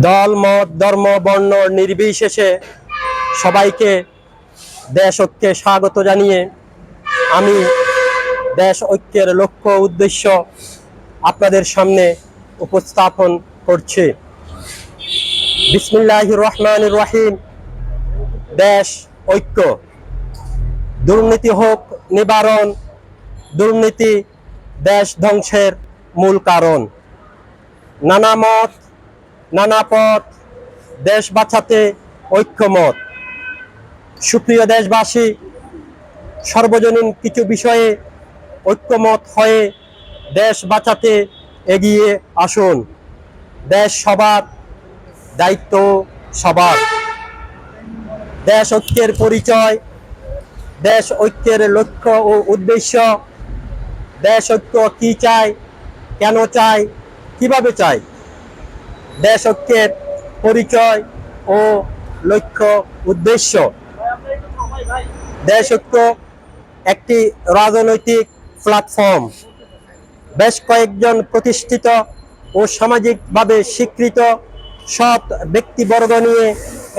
দল, মত, ধর্ম, বর্ণ নির্বিশেষে সবাইকে, দেশ ঐক্যে স্বাগত জানিয়ে আমি দেশ ঐক্যের লক্ষ্য উদ্দেশ্য আপনাদের সামনে উপস্থাপন করছি। বিসমিল্লাহ রহমান রহিম। দেশ ঐক্য। দুর্নীতি হোক, নিবারণ, দুর্নীতি দেশ ধ্বংসের মূল কারণ। নানা মত নানা পথ, দেশ বাঁচাতে ঐক্যমত। সুপ্রিয় দেশবাসী, সর্বজনীন কিছু বিষয়ে ঐক্যমত হয়ে দেশ বাঁচাতে এগিয়ে আসুন। দেশ সবার, দায়িত্ব সবার। দেশ ঐক্যের পরিচয়, দেশ ঐক্যের লক্ষ্য ও উদ্দেশ্য। দেশ ঐক্য কী চায়, কেন চায়, কীভাবে চায়? দেশ ঐক্যের পরিচয় ও লক্ষ্য উদ্দেশ্য। দেশ ঐক্য একটি রাজনৈতিক প্ল্যাটফর্ম বেশ কয়েকজন প্রতিষ্ঠিত ও সামাজিকভাবে স্বীকৃত সৎ ব্যক্তিবর্গ নিয়ে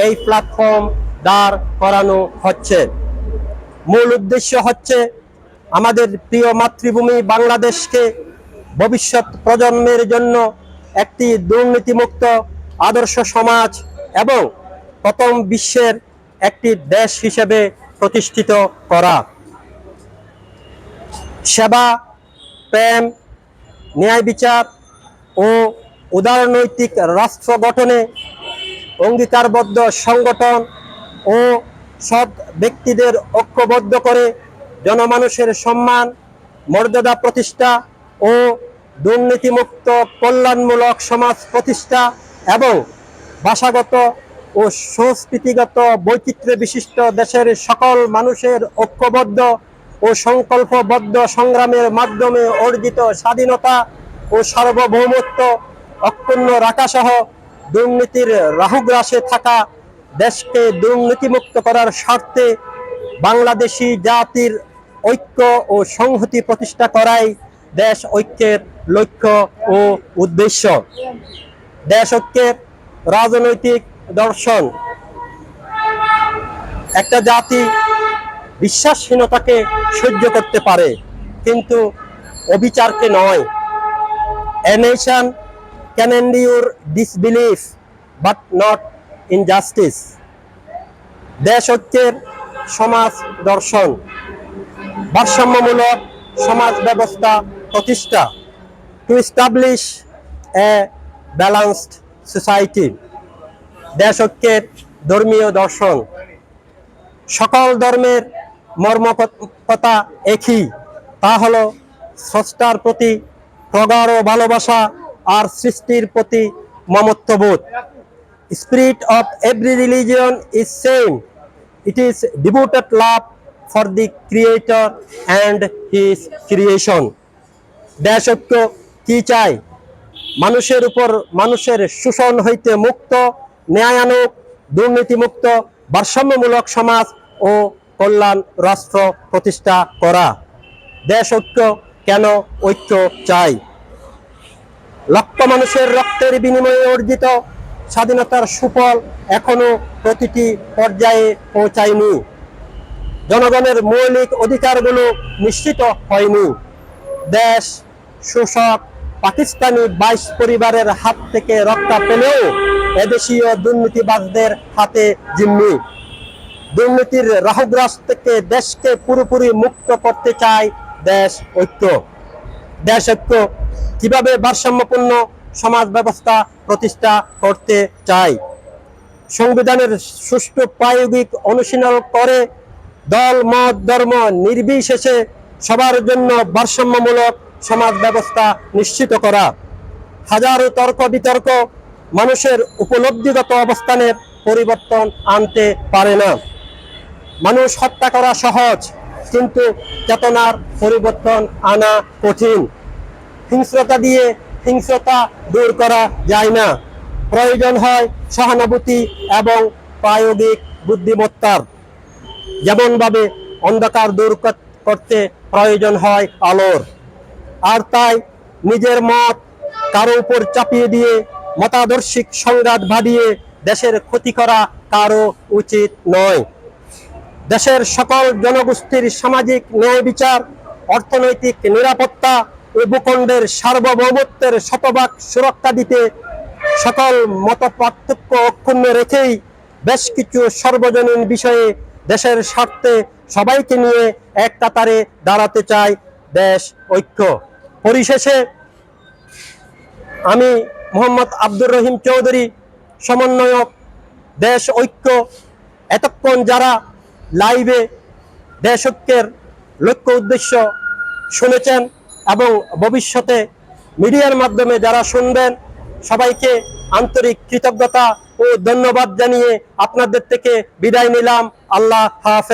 এই প্ল্যাটফর্ম দাঁড় করানো হচ্ছে। মূল উদ্দেশ্য হচ্ছে আমাদের প্রিয় মাতৃভূমি বাংলাদেশকে ভবিষ্যৎ প্রজন্মের জন্য একটি দুর্নীতিমুক্ত আদর্শ সমাজ এবং প্রথম বিশ্বের একটি দেশ হিসেবে প্রতিষ্ঠিত করা। সেবা, প্রেম, ন্যায় বিচার ও উদারনৈতিক রাষ্ট্র গঠনে অঙ্গীকারবদ্ধ সংগঠন ও সব ব্যক্তিদের ঐক্যবদ্ধ করে জনমানুষের সম্মান, মর্যাদা প্রতিষ্ঠা ও দুর্নীতিমুক্ত, কল্যাণমূলক সমাজ প্রতিষ্ঠা এবং ভাষাগত ও সংস্কৃতিগত বৈচিত্র্য বিশিষ্ট দেশের সকল মানুষের ঐক্যবদ্ধ ও সংকল্পবদ্ধ সংগ্রামের মাধ্যমে অর্জিত স্বাধীনতা ও সার্বভৌমত্ব অক্ষুণ্ণ রাখাসহ দুর্নীতির রাহুগ্রাসে থাকা দেশকে দুর্নীতিমুক্ত করার স্বার্থে বাংলাদেশি জাতির ঐক্য ও সংহতি প্রতিষ্ঠা করাই দেশ ঐক্যের লক্ষ্য ও উদ্দেশ্য। দেশ ঐক্যের রাজনৈতিক দর্শন। একটা জাতি বিশ্বাসহীনতাকে সহ্য করতে পারে, কিন্তু অবিচারকে নয়। A nation can endure disbelief but not injustice দেশ ঐক্যের সমাজ দর্শন। ভারসাম্যমূলক সমাজ ব্যবস্থা প্রতিষ্ঠা। To establish a balanced society দেশ ঐক্যের ধর্মীয় দর্শন। সকল ধর্মের মর্মকতা একই। তা হলো স্রষ্টার প্রতি প্রগাঢ় ভালোবাসা আর সৃষ্টির প্রতি মমত্ববোধ। spirit of every religion is same it is devoted love for the creator and his creation দেশত্ব কি চাই? মানুষের উপর মানুষের শোষণ হইতে মুক্ত ন্যায়ানুক দুর্নীতিমুক্ত, ভারসাম্যমূলক সমাজ ও কল্যাণ রাষ্ট্র প্রতিষ্ঠা করা। দেশ, ঐক্য কেন ঐক্য চাই? লক্ষ মানুষের রক্তের বিনিময়ে অর্জিত স্বাধীনতার সুফল এখনও প্রতিটি পর্যায়ে পৌঁছায়নি। জনগণের মৌলিক অধিকারগুলো নিশ্চিত হয়নি। দেশ, শোষক পাকিস্তানি বাইশ পরিবারের হাত থেকে রক্ষা পেলেও এদেশীয় দুর্নীতিবাজদের হাতে জিম্মি। দুর্নীতির রাহুগ্রাস থেকে দেশকে পুরোপুরি মুক্ত করতে চায় দেশ ঐক্য। দেশ ঐক্য কীভাবে ভারসাম্যপূর্ণ সমাজ ব্যবস্থা প্রতিষ্ঠা করতে চায়? সংবিধানের সুষ্ঠু প্রায়োগিক অনুশীলন করে দল, মত, ধর্ম নির্বিশেষে সবার জন্য ভারসাম্যমূলক সমাজ ব্যবস্থা নিশ্চিত করা। হাজারো তর্ক বিতর্ক মানুষের উপলব্ধিগত অবস্থানের পরিবর্তন আনতে পারে না। মানুষ হত্যা করা সহজ, কিন্তু চেতনার পরিবর্তন আনা কঠিন। হিংস্রতা দিয়ে হিংস্রতা দূর করা যায় না। প্রয়োজন হয় সহানুভূতি এবং প্রায়োগিক বুদ্ধিমত্তার। যেমনভাবে অন্ধকার দূর করতে প্রয়োজন হয় আলোর। আর তাই নিজের মত কারও উপর চাপিয়ে দিয়ে মতাদর্শিক সংঘাত বাড়িয়ে দেশের ক্ষতি করা কারও উচিত নয়। দেশের সকল জনগোষ্ঠীর সামাজিক ন্যায় বিচার, অর্থনৈতিক নিরাপত্তা ও ভূখণ্ডের সার্বভৌমত্বের শতভাগ সুরক্ষা দিতে সকল মত পার্থক্য অক্ষুণ্ণ রেখেই বেশ কিছু সর্বজনীন বিষয়ে দেশের স্বার্থে সবাইকে নিয়ে এক কাতারে দাঁড়াতে চায় দেশ ঐক্য। পরিশেষে আমি মোহাম্মদ আব্দুর রহিম চৌধুরী সমন্বয়ক, দেশ ঐক্য, এতক্ষণ যারা লাইভে দেশ ঐক্যের লক্ষ্য উদ্দেশ্য শুনেছেন এবং ভবিষ্যতে মিডিয়ার মাধ্যমে যারা শুনবেন, সবাইকে আন্তরিক কৃতজ্ঞতা ও ধন্যবাদ জানিয়ে আপনাদের থেকে বিদায় নিলাম। আল্লাহ হাফেজ।